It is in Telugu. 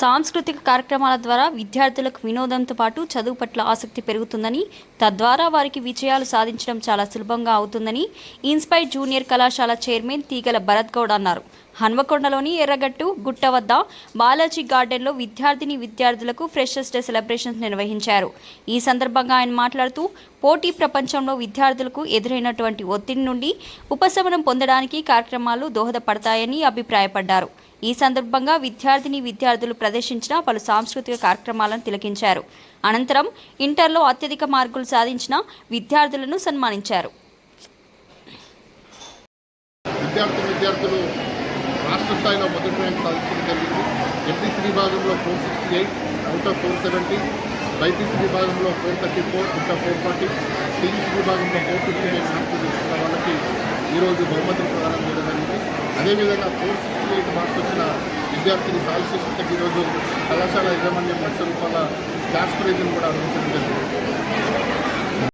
సాంస్కృతిక కార్యక్రమాల ద్వారా విద్యార్థులకు వినోదంతో పాటు చదువు పట్ల ఆసక్తి పెరుగుతుందని తద్వారా వారికి విజయాలు సాధించడం చాలా సులభంగా అవుతుందని ఇన్స్పైర్ జూనియర్ కళాశాల చైర్మన్ తీగల భరత్ గౌడ్ అన్నారు. హన్మకొండలోని ఎర్రగట్టు గుట్ట వద్ద బాలాజీ గార్డెన్లో విద్యార్థిని విద్యార్థులకు ఫ్రెషర్స్ డే సెలబ్రేషన్స్ నిర్వహించారు. ఈ సందర్భంగా ఆయన మాట్లాడుతూ పోటీ ప్రపంచంలో విద్యార్థులకు ఎదురైనటువంటి ఒత్తిడి నుండి ఉపశమనం పొందడానికి కార్యక్రమాలు దోహదపడతాయని అభిప్రాయపడ్డారు. ఈ సందర్భంగా విద్యార్థిని విద్యార్థులు ప్రదర్శించిన పలు సాంస్కృతిక కార్యక్రమాలను తిలకించారు. అనంతరం ఇంటర్లో అత్యధిక మార్కులు సాధించిన విద్యార్థులను సన్మానించారు. విద్యార్థి విద్యార్థులు రాష్ట్ర స్థాయిలో మొదటి ర్యాంక్ సాధించడం జరిగింది. ఎంపీసీ విభాగంలో four sixty eight out of four seventy BiPC విభాగంలో four thirty four out of four forty CEC విభాగంలో ఫోర్ ఫిఫ్టీ ఎయిట్ మార్కులు తీసుకున్న వాళ్ళకి ఈరోజు బహుమతులు ప్రదానం చేయడం జరిగింది. అదేవిధంగా ఫోర్ సిక్స్టీ ఎయిట్ మార్క్స్ వచ్చిన విద్యార్థిని సాధిశిక్షకు ఈరోజు కళాశాల యాజమాన్యం లక్ష రూపాయల క్యాష్ ప్రైజ్ను కూడా అందించడం